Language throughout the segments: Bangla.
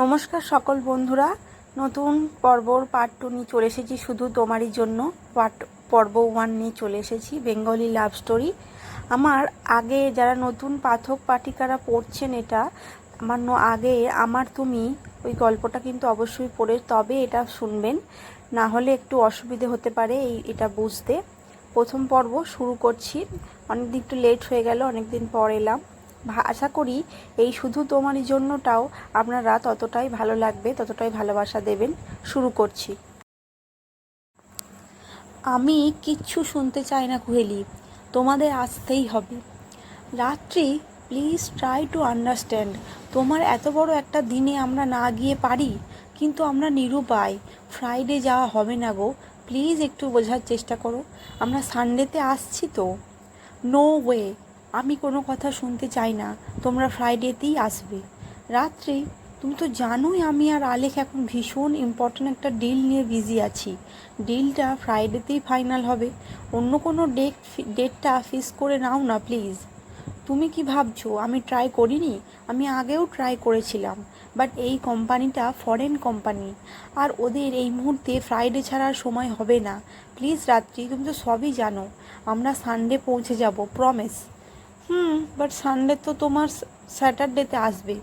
নমস্কার সকল বন্ধুরা। নতুন পর্বর পার্ট টু নিয়ে চলে এসেছি শুধু তোমারই জন্য। পার্ট পর্ব ওয়ান নিয়ে চলে এসেছি বেঙ্গলি লাভ স্টোরি আমার আগে যারা নতুন পাঠক পাঠিকারা পড়ছেন এটা, আমার আগে আমার তুমি ওই গল্পটা কিন্তু অবশ্যই পড়ে, তবে এটা শুনবেন। না হলে একটু অসুবিধে হতে পারে এই এটা বুঝতে। প্রথম পর্ব শুরু করছি। অনেকদিন একটু লেট হয়ে গেল, অনেকদিন পর এলাম। আশা করি এই শুধু তোমারই জন্যটাও আপনারা ততটাই ভালো লাগবে, ততটাই ভালোবাসা দেবেন। শুরু করছি। আমি কিচ্ছু শুনতে চাই না কুহেলি, তোমাদের আসতেই হবে। রাত্রি প্লিজ ট্রাই টু আন্ডারস্ট্যান্ড তোমার এত বড় একটা দিনে আমরা না গিয়ে পারি, কিন্তু আমরা নিরুপায় ফ্রাইডে যাওয়া হবে না গো প্লিজ একটু বোঝার চেষ্টা করো। আমরা সানডেতে আসছি তো? নো ওয়ে আমি কোনো কথা শুনতে চাই না। তোমরা ফ্রাইডেতেই আসবে। রাত্রে, তুমি তো জানোই আমি আর আলেখ এখন ভীষণ ইম্পর্ট্যান্ট একটা ডিল নিয়ে বিজি আছি। ডিলটা ফ্রাইডেতেই ফাইনাল হবে। অন্য কোনো ডেট ডেটটা ফিক্স করে নাও না প্লিজ তুমি কি ভাবছ, আমি ট্রাই করিনি? আমি আগেও ট্রাই করেছিলাম বাট এই কোম্পানিটা ফরেন কোম্পানি আর ওদের এই মুহূর্তে ফ্রাইডে ছাড়ার সময় হবে না। প্লিজ রাত্রি, তুমি তো সবই জানো। আমরা সানডে পৌঁছে যাব প্রমিস হুম বাট সানডে তো তোমার স্যাটারডেতে আসবে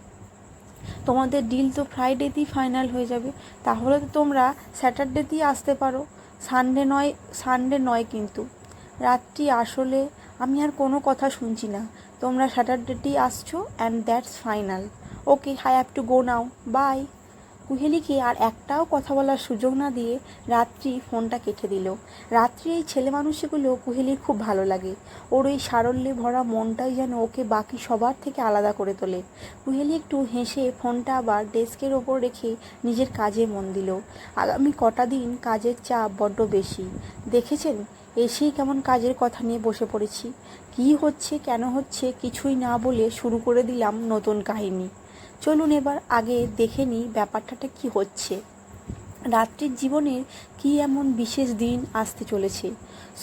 তোমাদের ডিল তো ফ্রাইডেতেই ফাইনাল হয়ে যাবে। তাহলে তো তোমরা স্যাটারডেতেই আসতে পারো। সানডে নয় সানডে নয় কিন্তু। রাত্রি আসলে আমি আর কোনো কথা শুনছি না। তোমরা স্যাটারডেতেই আসছো and that's final okay I have to go now bye কুহেলিকে আর একটাও কথা বলার সুযোগ না দিয়ে রাত্রি ফোনটা কেটে দিল। রাত্রি এই ছেলে মানুষগুলো কুহেলির খুব ভালো লাগে। ওর ওই সারল্যে ভরা মনটাই যেন ওকে বাকি সবার থেকে আলাদা করে তোলে। কুহেলি একটু হেসে ফোনটা আবার ডেস্কের ওপর রেখে নিজের কাজে মন দিল। আগামী কটা দিন কাজের চাপ বড্ড বেশি। দেখেছেন? এসেই কেমন কাজের কথা নিয়ে বসে পড়েছি। কী হচ্ছে, কেন হচ্ছে কিছুই না বলে শুরু করে দিলাম নতুন কাহিনী। চলুন এবার আগে দেখে নিই ব্যাপারটাটা কি হচ্ছে। রাত্রির জীবনের কি এমন বিশেষ দিন আসতে চলেছে?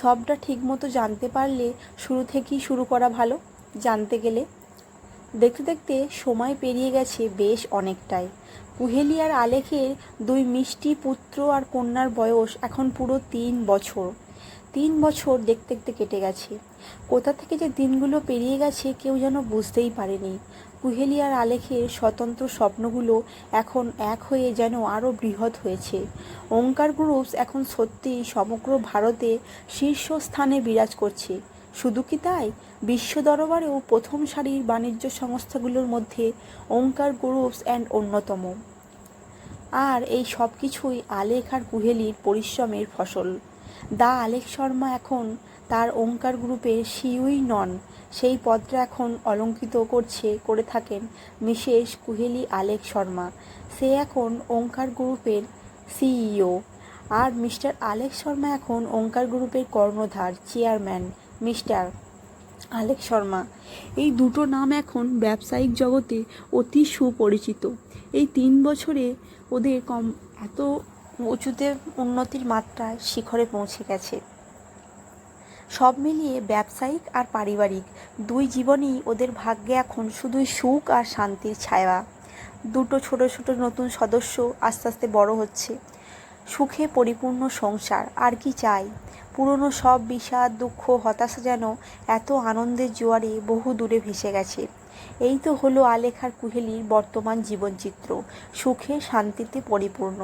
সবটা ঠিকমতো জানতে পারলে শুরু থেকেই শুরু করা ভালো, জানতে গেলে। দেখতে দেখতে সময় পেরিয়ে গেছে বেশ অনেকটাই। কুহেলি আর আলেখের দুই মিষ্টি পুত্র আর কন্যার বয়স এখন পুরো তিন বছর। তিন বছর দেখতে দেখতে কেটে গেছে। কোথা থেকে যে দিনগুলো পেরিয়ে গেছে কেউ যেন বুঝতেই পারেনি। কুহেলি আর আলেখের স্বতন্ত্র স্বপ্নগুলো এখন এক হয়ে যেন আরও বৃহৎ হয়েছে। ওঙ্কার গ্রুপস এখন সত্যিই সমগ্র ভারতে শীর্ষস্থানে বিরাজ করছে। শুধু কি তাই? বিশ্ব দরবারেও প্রথম সারির বাণিজ্য সংস্থাগুলোর মধ্যে ওঙ্কার গ্রুপস অ্যান্ড অন্যতম। আর এই সব কিছুই আলেখ আর কুহেলির পরিশ্রমের ফসল। দা আলেখ শর্মা এখন তার ওঙ্কার গ্রুপের সিউই নন। সেই পদটা এখন অলঙ্কিত করছে, করে থাকেন মিসেস কুহেলি আলেক শর্মা। সে এখন ওঙ্কার গ্রুপের সিইও। আর মিস্টার আলেক শর্মা এখন ওঙ্কার গ্রুপের কর্ণধার, চেয়ারম্যান, মিস্টার আলেক শর্মা। এই দুটো নাম এখন ব্যবসায়িক জগতে অতি সুপরিচিত। এই তিন বছরে ওদের কম এত উঁচুতে উন্নতির মাত্রায় শিখরে পৌঁছে গেছে। সব মিলিয়ে ব্যবসায়িক আর পারিবারিক, দুই জীবনেই ওদের ভাগ্যে এখন শুধুই সুখ আর শান্তির ছায়া। দুটো ছোট ছোট নতুন সদস্য আস্তে আস্তে বড় হচ্ছে। সুখে পরিপূর্ণ সংসার, আর কি চাই? পুরনো সব বিষাদ, দুঃখ, হতাশা যেন এত আনন্দের জোয়ারে বহু দূরে ভেসে গেছে। এই তো হলো আলেখার কুহেলির বর্তমান জীবনচিত্র। সুখে শান্তিতে পরিপূর্ণ।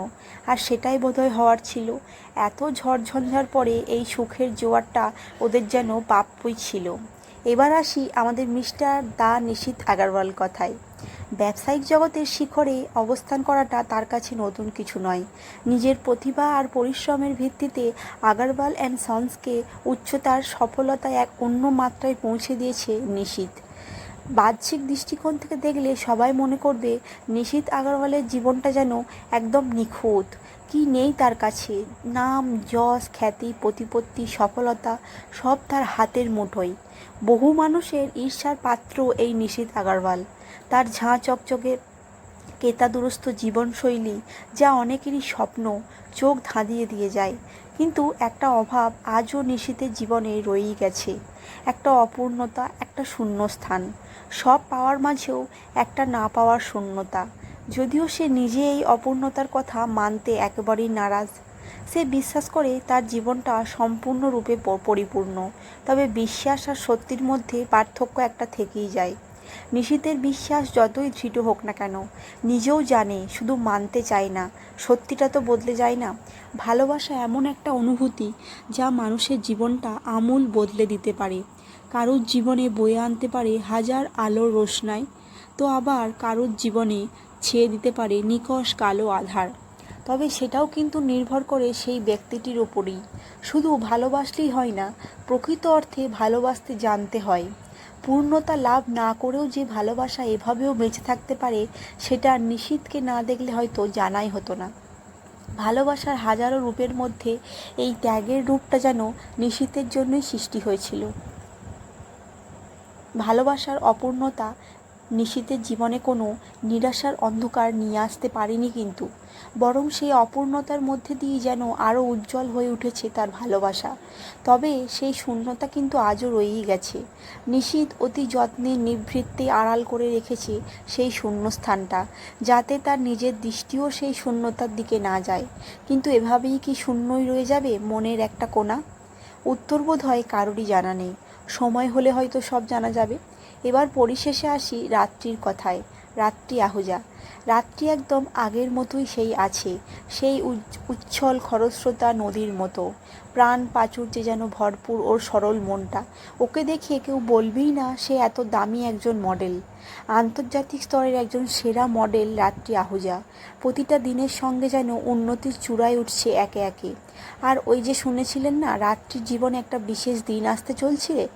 আর সেটাই বোধহয় হওয়ার ছিল। এত ঝড়ঝঞ্ঝার পরে এই সুখের জোয়ারটা ওদের যেন প্রাপ্যই ছিল। এবার আসি আমাদের মিস্টার দা নিশীত আগারওয়াল কথায়। ব্যবসায়িক জগতের শিখরে অবস্থান করাটা তার কাছে নতুন কিছু নয়। নিজের প্রতিভা আর পরিশ্রমের ভিত্তিতে আগারওয়াল অ্যান্ড সন্সকে উচ্চতার সফলতায় এক অন্য মাত্রায় পৌঁছে দিয়েছে নিশীত। বাহ্যিক দৃষ্টিকোণ থেকে দেখলে সবাই মনে করবে নিশীত আগরওয়ালের জীবনটা যেন একদম নিখুঁত। কি নেই তার কাছে? নাম, যশ, খ্যাতি, প্রতিপত্তি, সফলতা সব তার হাতের মুঠোয়। বহু মানুষের ঈর্ষার পাত্র এই নিশীত আগারওয়াল। তার ঝাঁ চকচকে কেতাদুরস্ত জীবনশৈলী যা অনেকেরই স্বপ্ন, চোখ ধাঁধিয়ে দিয়ে যায়। কিন্তু একটা অভাব আজও নিশীতের জীবনে রয়েই গেছে। একটা অপূর্ণতা, একটা শূন্যস্থান। সব পাওয়ার মাঝেও একটা না পাওয়ার শূন্যতা। যদিও সে নিজে এই অপূর্ণতার কথা মানতে একেবারেই নারাজ। সে বিশ্বাস করে তার জীবনটা সম্পূর্ণরূপে পরিপূর্ণ। তবে বিশ্বাস আর সত্যির মধ্যে পার্থক্য একটা থেকেই যায়। নিশীতের বিশ্বাস যতই দৃঢ় হোক না কেন, নিজেও জানে, শুধু মানতে চায় না। সত্যিটা তো বদলে যায় না। ভালোবাসা এমন একটা অনুভূতি যা মানুষের জীবনটা আমূল বদলে দিতে পারে। কারোর জীবনে বয়ে আনতে পারে হাজার আলোর রোশনাই, তো আবার কারোর জীবনে ছেয়ে দিতে পারে নিকষ কালো আধার। তবে সেটাও কিন্তু নির্ভর করে সেই ব্যক্তিটির ওপরেই। শুধু ভালোবাসলেই হয় না, প্রকৃত অর্থে ভালোবাসতে জানতে হয়। পূর্ণতা লাভ না করেও যে ভালোবাসা এভাবেও বেঁচে থাকতে পারে, সেটা নিশীথকে না দেখলে হয়তো জানাই হতো না। ভালোবাসার হাজারো রূপের মধ্যে এই ত্যাগের রূপটা যেন নিশীথের জন্যই সৃষ্টি হয়েছিল। ভালোবাসার অপূর্ণতা নিশীথের জীবনে কোনো নিরাশার অন্ধকার নিয়ে আসতে পারেনি কিন্তু। বরং সেই অপূর্ণতার মধ্যে দিয়ে যেন আরও উজ্জ্বল হয়ে উঠেছে তার ভালোবাসা। তবে সেই শূন্যতা কিন্তু আজও রয়েই গেছে। নিশীথ অতি যত্নে নিভৃত্তে আড়াল করে রেখেছে সেই শূন্যস্থানটা, যাতে তার নিজের দৃষ্টিও সেই শূন্যতার দিকে না যায়। কিন্তু এভাবেই কি শূন্যই রয়ে যাবে মনের একটা কোণা? উত্তর বোধ হয় কারোরই জানা নেই। সময় হলে হয়তো সব জানা যাবে। এবার পরিশেষে আসি রাত্রির কথায়। রাত্রি আহুজা। রাত্রি একদম আগের মতোই সেই আছে, সেই উচ্ছল খরস্রোতা নদীর মতো। প্রাণ প্রাচুর্যে যেন ভরপুর ওর সরল মনটা। ওকে দেখে কেউ বলবেই না সে এত দামি একজন মডেল। আন্তর্জাতিক স্তরের একজন সেরা মডেল রাত্রি আহুজা। প্রতিটা দিনের সঙ্গে যেন উন্নতির চূড়ায় উঠছে একে একে। আর ওই যে শুনেছিলেন না, রাত্রির জীবনে একটা বিশেষ দিন আসতে চলছে?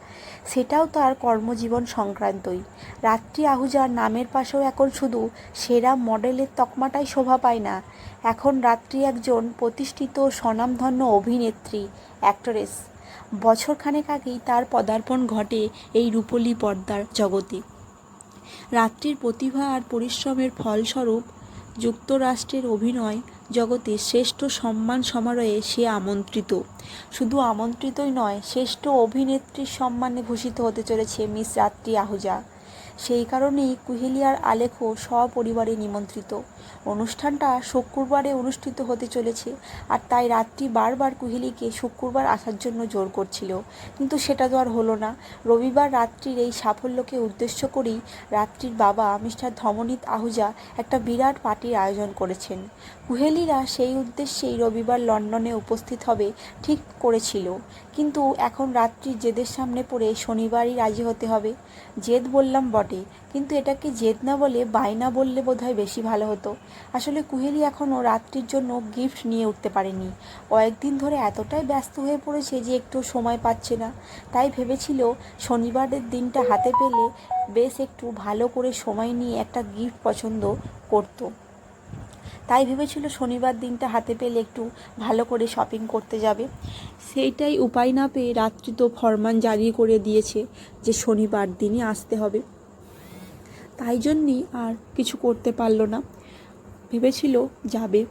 সেটাও তার কর্মজীবন সংক্রান্তই। রাত্রি আহুজার নামের পাশেও এখন শুধু সেরা মডেলের তকমাটাই শোভা পায় না। এখন রাত্রি একজন প্রতিষ্ঠিত স্বনামধন্য অভিনেত্রী অ্যাক্টরেস বছরখানেক আগেই তার পদার্পণ ঘটে এই রূপলি পর্দার জগতে। রাত্রির প্রতিভা আর পরিশ্রমের ফলস্বরূপ যুক্তরাষ্ট্রের অভিনয় জগতে শ্রেষ্ঠ সম্মান সমারোহে সে আমন্ত্রিত। শুধু আমন্ত্রিতই নয়, শ্রেষ্ঠ অভিনেত্রীর সম্মানে ভূষিত হতে চলেছে মিস রাত্রি আহুজা। সেই কারণেই কুহেলিয়ার আলেখও সপরিবারে নিমন্ত্রিত। অনুষ্ঠানটা শুক্রবারে অনুষ্ঠিত হতে চলেছে আর তাই রাত্রি বারবার কুহেলিকে শুক্রবার আসার জন্য জোর করছিল। কিন্তু সেটা তো আর হলো না। রবিবার রাত্রির এই সাফল্যকে উদ্দেশ্য করেই রাত্রির বাবা মিস্টার ধমনীত আহুজা একটা বিরাট পার্টির আয়োজন করেছেন। কুহেলিরা সেই উদ্দেশ্যেই রবিবার লন্ডনে উপস্থিত হবে ঠিক করেছিল। কিন্তু এখন রাত্রি জেদের সামনে পড়ে শনিবারই রাজি হতে হবে। জেদ বললাম বটে, কিন্তু এটাকে জেদ না বলে বায়না বললে বোধহয় বেশি ভালো হতো। আসলে কুহেলি এখনও রাত্রির জন্য গিফট নিয়ে উঠতে পারেনি। কয়েকদিন ধরে এতটাই ব্যস্ত হয়ে পড়েছে যে একটু সময় পাচ্ছে না। তাই ভেবেছিল শনিবারের দিনটা হাতে পেলে বেশ একটু ভালো করে সময় নিয়ে একটা গিফট পছন্দ করতো। তাই ভেবেছিল শনিবার দিনটা হাতে পেলে একটু ভালো করে শপিং করতে যাবে। সেইটাই উপায় না পেয়ে রাত্রি তো ফরমান জারি করে দিয়েছে যে শনিবার দিনই আসতে হবে। তাই জন্যই আর কিছু করতে পারল না। ভেবেছিল যাবে।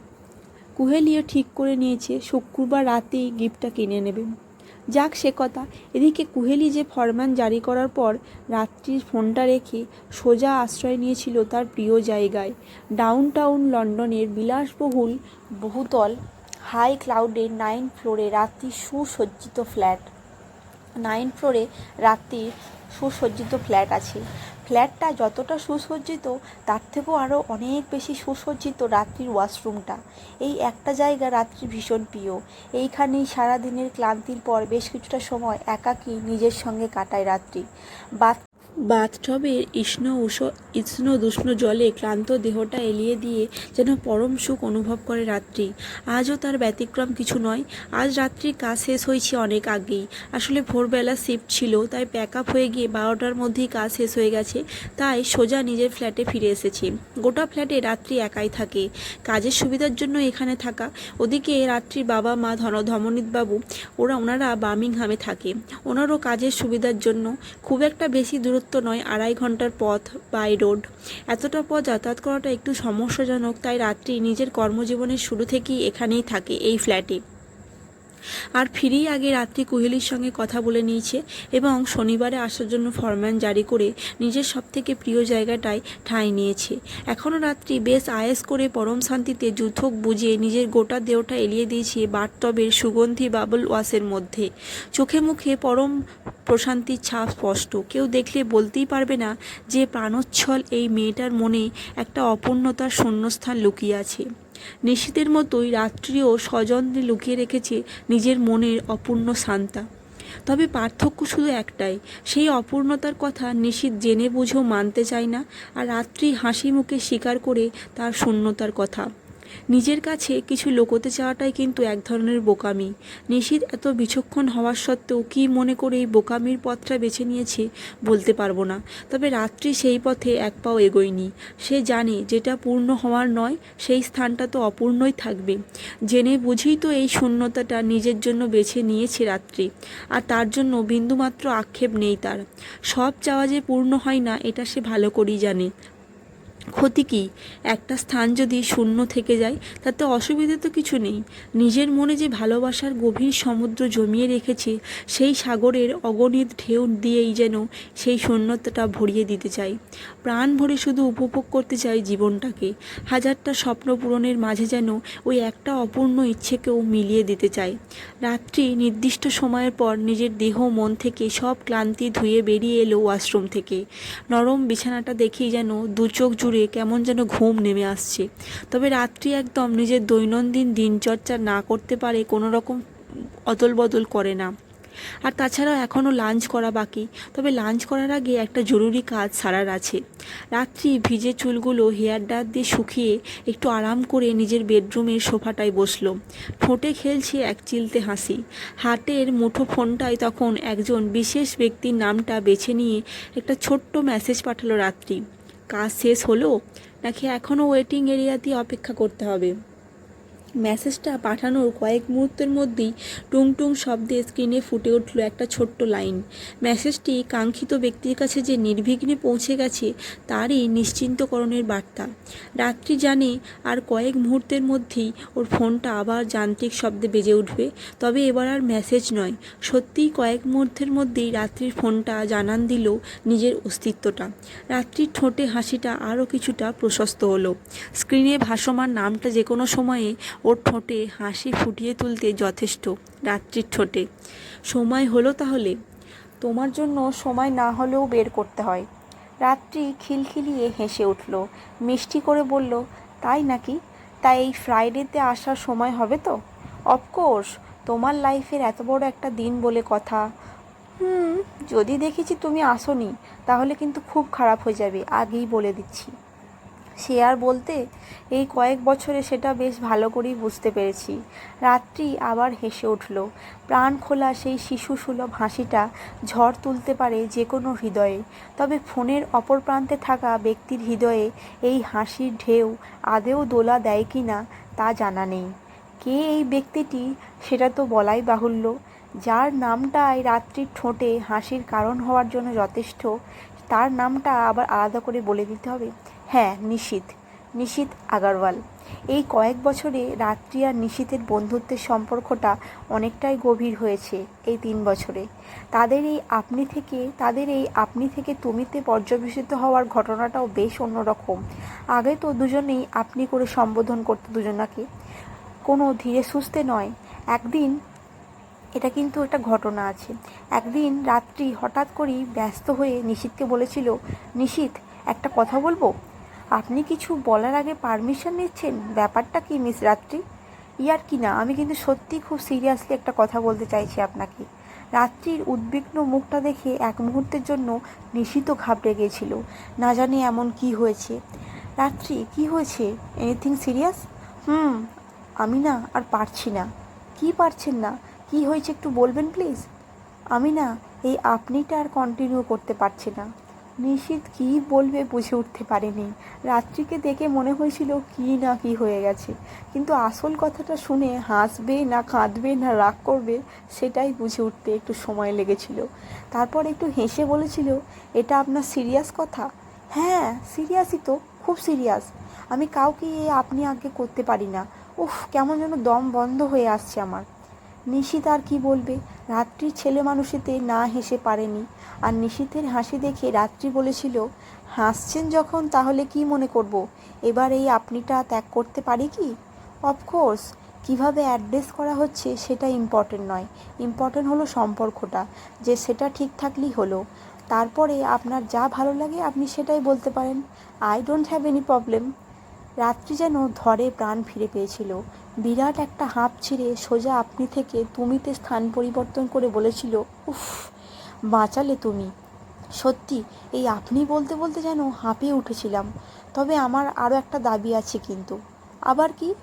কুহেলিও ঠিক করে নিয়েছে, শুক্রবার রাতেই গিফটটা কিনে নেবে। যাক সে কথা। এদিকে কুহেলি যে ফরমান জারি করার পর রাত্রির ফোনটা রেখে সোজা আশ্রয় নিয়েছিল তার প্রিয় জায়গায়। ডাউন টাউন লন্ডনের বিলাসবহুল বহুতল হাই ক্লাউডের নাইন ফ্লোরে রাত্রির সুসজ্জিত ফ্ল্যাট। নাইন ফ্লোরে রাত্রির সুসজ্জিত ফ্ল্যাট আছে। ফ্ল্যাটটা যতটা সুসজ্জিত, তার থেকেও আরও অনেক বেশি সুসজ্জিত রাত্রির ওয়াশরুমটা। এই একটা জায়গা রাত্রি ভীষণ প্রিয়। এইখানেই সারাদিনের ক্লান্তির পর বেশ কিছুটা সময় একাকী নিজের সঙ্গে কাটায় রাত্রি। বাথ বাথটবের ইষ্ণ উষ ইষ্ণ দুষ্ণ জলে ক্লান্ত দেহটা এলিয়ে দিয়ে যেন পরম সুখ অনুভব করে রাত্রি। আজও তার ব্যতিক্রম কিছু নয়। আজ রাত্রি কাজ শেষ হয়েছে অনেক আগেই। আসলে ভোরবেলা শিফট ছিল, তাই প্যাক আপ হয়ে গিয়ে বারোটার মধ্যেই কাজ শেষ হয়ে গেছে। তাই সোজা নিজের ফ্ল্যাটে ফিরে এসেছে। গোটা ফ্ল্যাটে রাত্রি একাই থাকে। কাজের সুবিধার জন্য এখানে থাকা। ওদিকে রাত্রির বাবা মা ধন ধমনীত বাবু, ওরা ওনারা বার্মিংহামে থাকে। ওনারও কাজের সুবিধার জন্য খুব একটা বেশি দূরত্ব নয়, আড়াই ঘণ্টার পথ বাই রোড এতটা পথ যাতায়াত করাটা একটু সমস্যাজনক, তাই রাত্রি নিজের কর্মজীবনের শুরু থেকেই এখানেই থাকে এই ফ্ল্যাটে আর ফিরেই আগে রাত্রি কুহেলির সঙ্গে কথা বলে নিয়েছে এবং শনিবারে আসার জন্য ফরম্যান জারি করে নিজের সবথেকে প্রিয় জায়গাটায় ঠাঁই নিয়েছে। এখনও রাত্রি বেশ আয়েস করে পরম শান্তিতে যুথক বুঝিয়ে নিজের গোটা দেহটা এলিয়ে দিয়েছে বাথটবের সুগন্ধি বাবল ওয়াশের মধ্যে। চোখে মুখে পরম প্রশান্তির ছাপ স্পষ্ট। কেউ দেখলে বলতেই পারবে না যে প্রাণোচ্ছল এই মেয়েটার মনে একটা অপূর্ণতার শূন্যস্থান লুকিয়ে আছে। নিশীতের মতোই রাত্রিও স্বজনদের লুকিয়ে রেখেছে নিজের মনের অপূর্ণ শান্তা। তবে পার্থক্য শুধু একটাই, সেই অপূর্ণতার কথা নিশীত জেনে বুঝেও মানতে চায় না, আর রাত্রি হাসি মুখে স্বীকার করে তার শূন্যতার কথা। নিজের কাছে কিছু লোকোতে চাওয়াটাই কিন্তু এক ধরনের বোকামি। নিশীত এত বিচক্ষণ হওয়ার সত্ত্বেও কী মনে করে এই বোকামির পথটা বেছে নিয়েছে বলতে পারব না। তবে রাত্রি সেই পথে এক পাও এগোয়নি। সে জানে যেটা পূর্ণ হওয়ার নয়, সেই স্থানটা তো অপূর্ণই থাকবে। জেনে বুঝেই তো এই শূন্যতাটা নিজের জন্য বেছে নিয়েছে রাত্রি। আর তার জন্য বিন্দুমাত্র আক্ষেপ নেই তার। সব চাওয়া যে পূর্ণ হয় না, এটা সে ভালো করেই জানে। ক্ষতি কি? একটা স্থান যদি শূন্য থেকে যায়, তাতে অসুবিধে তো কিছু নেই। নিজের মনে যে ভালোবাসার গভীর সমুদ্র জমিয়ে রেখেছে, সেই সাগরের অগণিত ঢেউ দিয়েই যেন সেই শূন্যতাটা ভরিয়ে দিতে চাই। প্রাণ ভরে শুধু উপভোগ করতে চাই জীবনটাকে। হাজারটা স্বপ্ন পূরণের মাঝে যেন ওই একটা অপূর্ণ ইচ্ছেকেও মিলিয়ে দিতে চাই রাত্রি নির্দিষ্ট সময়ের পর নিজের দেহ, মন থেকে সব ক্লান্তি ধুয়ে বেরিয়ে এলো ওয়াশরুম থেকে। নরম বিছানাটা দেখেই যেন দু চোখ জুড়ে কেমন যেন ঘুম নেমে আসছে। তবে রাত্রি একদম নিজের দৈনন্দিন দিনচর্চা না করতে পারে কোনো রকম অদল বদল করে না। আর তাছাড়াও এখনও লাঞ্চ করা বাকি। তবে লাঞ্চ করার আগে একটা জরুরি কাজ সারার আছে। রাত্রি ভিজে চুলগুলো হেয়ার ডার দিয়ে শুকিয়ে একটু আরাম করে নিজের বেডরুমের সোফাটায় বসল। ঠোঁটে খেলছে এক চিলতে হাসি। হাটের মুঠো ফোনটায় তখন একজন বিশেষ ব্যক্তির নামটা বেছে নিয়ে একটা ছোট্ট মেসেজ পাঠালো রাত্রি। কাজ শেষ হলো? নাকি এখনও ওয়েটিং এরিয়াতেই অপেক্ষা করতে হবে? মেসেজটা পাঠানোর কয়েক মুহূর্তের মধ্যেই টুং টুং শব্দে স্ক্রিনে ফুটে উঠল একটা ছোট্ট লাইন। মেসেজটি কাঙ্ক্ষিত ব্যক্তির কাছে যে নির্বিঘ্নে পৌঁছে গেছে, তারই নিশ্চিন্তকরণের বার্তা। রাত্রি জানে আর কয়েক মুহূর্তের মধ্যেই ওর ফোনটা আবার যান্ত্রিক শব্দে বেজে উঠবে। তবে এবার আর মেসেজ নয়, সত্যিই কয়েক মুহূর্তের মধ্যেই রাত্রির ফোনটা জানান দিল নিজের অস্তিত্বটা। রাত্রির ঠোঁটে হাসিটা আরও কিছুটা প্রশস্ত হলো। স্ক্রিনে ভাসমান নামটা যে কোনো সময়ে ওর ঠোঁটে হাসি ফুটিয়ে তুলতে যথেষ্ট, রাত্রির ঠোঁটে। সময় হলো তাহলে? তোমার জন্য সময় না হলেও বের করতে হয়। রাত্রি খিলখিলিয়ে হেসে উঠল। মিষ্টি করে বলল, তাই নাকি? তাই এই ফ্রাইডেতে আসার সময় হবে তো? অফকোর্স তোমার লাইফের এত বড় একটা দিন বলে কথা। হুম, যদি দেখেছি তুমি আসোনি, তাহলে কিন্তু খুব খারাপ হয়ে যাবে, আগেই বলে দিচ্ছি। সে আর বলতে, এই কয়েক বছরে সেটা বেশ ভালো করেই বুঝতে পেরেছি। রাত্রি আবার হেসে উঠল। প্রাণ খোলা সেই শিশু সুলভ হাসিটা ঝড় তুলতে পারে যে কোনো হৃদয়ে, তবে ফোনের অপর প্রান্তে থাকা ব্যক্তির হৃদয়ে এই হাসির ঢেউ আদেও দোলা দেয় কি না তা জানা নেই। কে এই ব্যক্তিটি সেটা তো বলাই বাহুল্য। যার নামটাই রাত্রির ঠোঁটে হাসির কারণ হওয়ার জন্য যথেষ্ট, তার নামটা আবার আলাদা করে বলে দিতে হবে। হ্যাঁ নিশীত নিশীত আগারওয়াল। এই কয়েক বছরে রাত্রি আর নিশীতের বন্ধুত্বের সম্পর্কটা অনেকটাই গভীর হয়েছে এই তিন বছরে। তাদের এই আপনি থেকে, তাদের এই আপনি থেকে তুমিতে পর্যবেসিত হওয়ার ঘটনাটাও বেশ অন্যরকম। আগে তো দুজনেই আপনি করে সম্বোধন করতো দুজনাকে। কোনো ধীরে সুস্থে নয়। একদিন এটা কিন্তু একটা ঘটনা আছে। একদিন রাত্রি হঠাৎ করেই ব্যস্ত হয়ে নিশীথকে বলেছিল নিশীথ একটা কথা বলব? আপনি কিছু বলার আগে পারমিশন নিচ্ছেন? ব্যাপারটা কি মিস রাত্রি? ইয়ার কি না? আমি কিন্তু সত্যি খুব সিরিয়াসলি একটা কথা বলতে চাইছি আপনাকে। রাত্রির উদ্বিগ্ন মুখটা দেখে এক মুহূর্তের জন্য নিশিত ঘাবড়ে গিয়েছিল। না জানি এমন কি হয়েছে। রাত্রি, কি হয়েছে? এনিথিং সিরিয়াস হুম, আমি না আর পারছি না। কি পারছেন না? কি হয়েছে একটু বলবেন প্লিজ আমি না, এই আপনিটা আর কন্টিনিউ করতে পারছি না। নিশীত কী বলবে বুঝে উঠতে পারেনি। রাত্রিকে দেখে মনে হয়েছিল কী না কী হয়ে গেছে। কিন্তু আসল কথাটা শুনে হাসবে না কাঁদবে না রাগ করবে সেটাই বুঝে উঠতে একটু সময় লেগেছিল। তারপর একটু হেসে বলেছিল, এটা আপনার সিরিয়াস কথা? হ্যাঁ সিরিয়াসই তো, খুব সিরিয়াস। আমি কাউকে আপনি আগে করতে পারি না। উফ, কেমন যেন দম বন্ধ হয়ে আসছে আমার। নিশিত আর কি বলবে? রাত্রির ছেলে মানুষেতে না হেসে পারেনি। আর নিশীথের হাসি দেখে রাত্রি বলেছিল, হাসছেন যখন, তাহলে কি মনে করব? এবার এই আপনিটা ত্যাগ করতে পারি কি? অফকোর্স কীভাবে অ্যাড্রেস করা হচ্ছে, সেটা ইম্পর্টেন্ট নয়। ইম্পর্টেন্ট হলো সম্পর্কটা, যে সেটা ঠিক থাকলেই হলো। তারপরে আপনার যা ভালো লাগে, আপনি সেটাই বলতে পারেন। I don't have any problem Ratri যেন ধরে প্রাণ ফিরে পেয়েছিল। বিরাট একটা হাঁপ ছিঁড়ে সোজা আপনি থেকে তুমিতে স্থান পরিবর্তন করে বলেছিল, উফ, বাঁচালে তুমি। সত্যি, এই আপনি বলতে বলতে যেন হাঁপিয়ে উঠেছিলাম। তবে আমার আরও একটা দাবি আছে কিন্তু। আবার কি?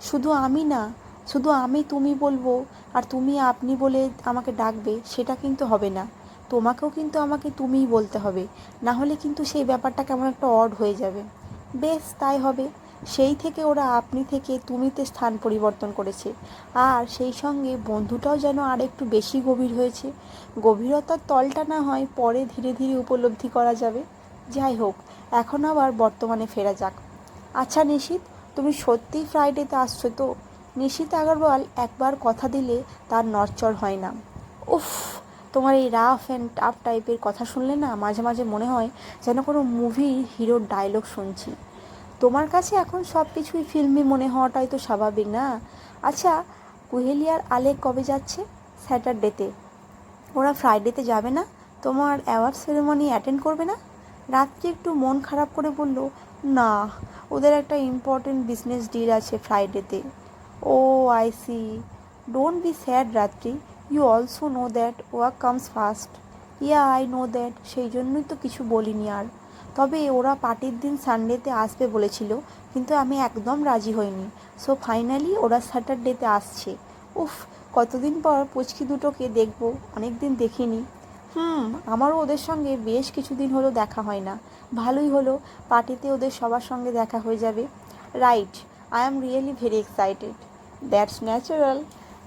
শুধু আমি না, শুধু আমি তুমি বলব আর তুমি আপনি বলে আমাকে ডাকবে, সেটা কিন্তু হবে না। তোমাকেও কিন্তু আমাকে তুমিই বলতে হবে। না হলে কিন্তু সেই ব্যাপারটা কেমন একটা অড হয়ে যাবে। বেশ, তাই হবে। সেই থেকে ওরা আপনি থেকে তুমিতে স্থান পরিবর্তন করেছে। আর সেই সঙ্গে বন্ধুটাও যেন আর একটু বেশি গভীর হয়েছে। গভীরতার তলটা না হয় পরে ধীরে ধীরে উপলব্ধি করা যাবে। যাই হোক, এখন আবার বর্তমানে ফেরা যাক। আচ্ছা নিশিত, তুমি সত্যিই ফ্রাইডেতে আসছো তো? নিশিত আগরওয়াল একবার কথা দিলে তার নড়চড় হয় না। উফ! তোমার এই রাফ অ্যান্ড টাফ টাইপের কথা শুনলে না মাঝে মাঝে মনে হয় যেন কোনো মুভির হিরোর ডায়লগ শুনছি। তোমার কাছে এখন সব কিছুই ফিল্মি মনে হওয়াটাই তো স্বাভাবিক না? আচ্ছা কুহেলি আর আলেক কবে যাচ্ছে? স্যাটারডেতে ওরা ফ্রাইডেতে যাবে না? তোমার অ্যাওয়ার্ড সেরেমনি অ্যাটেন্ড করবে না? রাত্রি একটু মন খারাপ করে বলল, না, ওদের একটা ইম্পর্টেন্ট বিজনেস ডিল আছে ফ্রাইডেতে ও I see don't be sad Ratri. You also know that work comes first yeah I know that সেই জন্যই তো কিছু বলিনি আর। তবে ওরা পার্টির দিন সানডেতে আসবে বলেছিল, কিন্তু আমি একদম রাজি হইনি। সো ফাইনালি ওরা স্যাটারডেতে আসছে। উফ, কতদিন পর পুচকি দুটোকে দেখব অনেক দিন দেখিনি। হুম, আমারও ওদের সঙ্গে বেশ কিছুদিন হলো দেখা হয় না। ভালোই হলো, পার্টিতে ওদের সবার সঙ্গে দেখা হয়ে যাবে। Right I am really very excited that's natural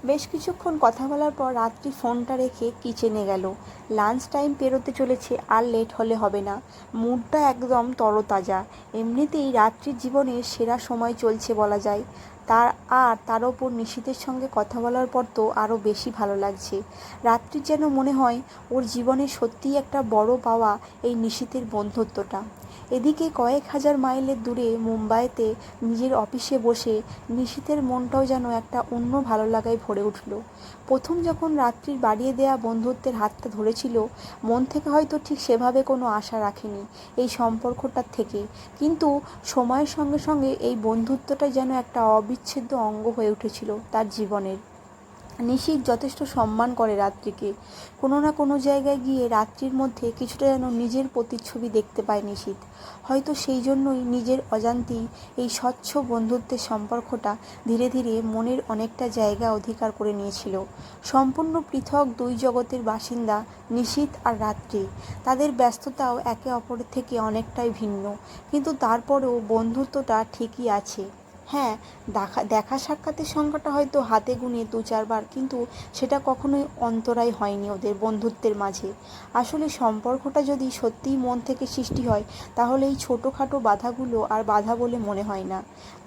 বেশ কিছুক্ষণ কথা বলার পর রাত্রি ফোনটা রেখে কিচেনে গেল। লাঞ্চ টাইম পেরোতে চলেছে, আর লেট হলে হবে না। মুডটা একদম তরতাজা। এমনিতেই রাত্রির জীবনের সেরা সময় চলছে বলা যায়। তার আর তার ওপর নিশীতের সঙ্গে কথা বলার পর তো আরও বেশি ভালো লাগছে। রাত্রির যেন মনে হয় ওর জীবনে সত্যিই একটা বড় পাওয়া এই নিশীতের বন্ধুত্বটা। এদিকে কয়েক হাজার মাইলের দূরে মুম্বাইতে নিজের অফিসে বসে নিশীতের মনটাও যেন একটা অন্য ভালো লাগায় ভরে উঠল। প্রথম যখন রাত্রির বাড়িয়ে দেয়া বন্ধুত্বের হাতটা ধরেছিল, মন থেকে হয়তো ঠিক সেভাবে কোনো আশা রাখেনি এই সম্পর্কটার থেকে। কিন্তু সময়ের সঙ্গে সঙ্গে এই বন্ধুত্বটা যেন একটা অবিচ্ছেদ্য অঙ্গ হয়ে উঠেছিল তার জীবনের। নিশীত যথেষ্ট সম্মান করে রাত্রিকে। কোনো না কোনো জায়গায় গিয়ে রাত্রির মধ্যে কিছুটা যেন নিজের প্রতিচ্ছবি দেখতে পায় নিশীত। হয়তো সেই জন্যই নিজের অজান্তেই এই স্বচ্ছ বন্ধুত্বের সম্পর্কটা ধীরে ধীরে মনের অনেকটা জায়গা অধিকার করে নিয়েছিল। সম্পূর্ণ পৃথক দুই জগতের বাসিন্দা নিশীত আর রাত্রি। তাদের ব্যস্ততাও একে অপরের থেকে অনেকটাই ভিন্ন। কিন্তু তারপরেও বন্ধুত্বটা ঠিকই আছে। হ্যাঁ দেখা দেখা সাক্ষাতের সংখ্যাটা হয়তো হাতে গুনে দু চারবার, কিন্তু সেটা কখনোই অন্তরায় হয়নি ওদের বন্ধুত্বের মাঝে। আসলে সম্পর্কটা যদি সত্যিই মন থেকে সৃষ্টি হয়, তাহলে এই ছোটোখাটো বাধাগুলো আর বাধা বলে মনে হয় না।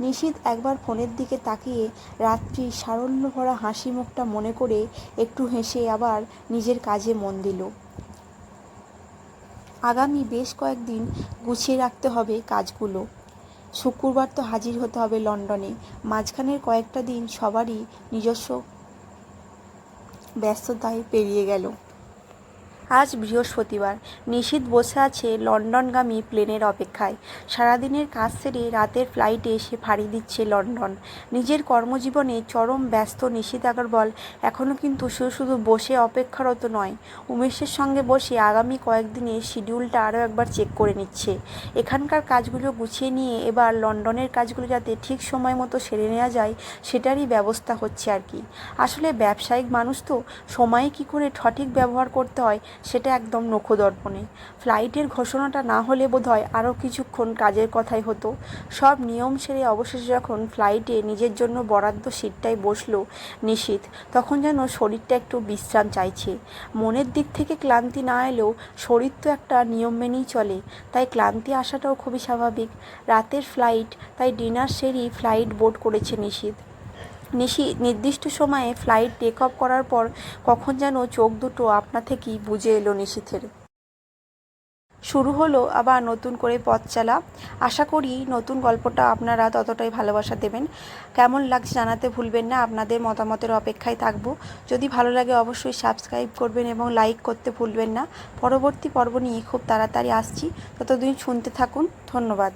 নিশীত একবার ফোনের দিকে তাকিয়ে রাত্রি সারল্য ভরা হাসি মুখটা মনে করে একটু হেসে আবার নিজের কাজে মন দিল। আগামী বেশ কয়েকদিন গুছিয়ে রাখতে হবে কাজগুলো। শুক্রবার তো হাজির হতে হবে লন্ডনে। মাঝখানের কয়েকটা দিন সবারই নিজস্ব ব্যস্ততায় পেরিয়ে গেল। আজ বৃহস্পতিবার। নিশীত বসে আছে লন্ডনগামী প্লেনের অপেক্ষায়। সারাদিনের কাজ সেরে রাতের ফ্লাইটে এসে ফাড়ি দিচ্ছে লন্ডন। নিজের কর্মজীবনে চরম ব্যস্ত নিশীত আগরওয়াল এখনও কিন্তু শুধু শুধু বসে অপেক্ষারত নয়, উমেশের সঙ্গে বসে আগামী কয়েকদিনের শিডিউলটা আরও একবার চেক করে নিচ্ছে। এখানকার কাজগুলো গুছিয়ে নিয়ে এবার লন্ডনের কাজগুলো যাতে ঠিক সময় মতো সেরে নেওয়া যায়, সেটারই ব্যবস্থা হচ্ছে আর কি। আসলে ব্যবসায়িক মানুষ তো, সময়ে কী করে সঠিক ব্যবহার করতে হয় সেটা একদম নখদর্পণে। ফ্লাইটের ঘোষণাটা না হলে বোধহয় আরও কিছুক্ষণ কাজের কথাই হতো। সব নিয়ম সেরে অবশেষে যখন ফ্লাইটে নিজের জন্য বরাদ্দ সিটটায় বসল নিশীত তখন যেন শরীরটা একটু বিশ্রাম চাইছে। মনের দিক থেকে ক্লান্তি না এলেও শরীর তো একটা নিয়ম মেনেই চলে, তাই ক্লান্তি আসাটাও খুবই স্বাভাবিক। রাতের ফ্লাইট, তাই ডিনার সেরেই ফ্লাইট বোর্ড করেছে নিশীত নিশি নির্দিষ্ট সময়ে ফ্লাইট টেক অফ করার পর কখন যেন চোখ দুটো আপনা থেকেই বুঝে এলো নিশীথের। শুরু হলো আবার নতুন করে পথ চালা। আশা করি নতুন গল্পটা আপনারা ততটাই ভালোবাসা দেবেন। কেমন লাগছে জানাতে ভুলবেন না, আপনাদের মতামতের অপেক্ষায় থাকব। যদি ভালো লাগে অবশ্যই সাবস্ক্রাইব করবেন এবং লাইক করতে ভুলবেন না। পরবর্তী পর্ব নিয়ে খুব তাড়াতাড়ি আসছি। ততদিন শুনতে থাকুন, ধন্যবাদ।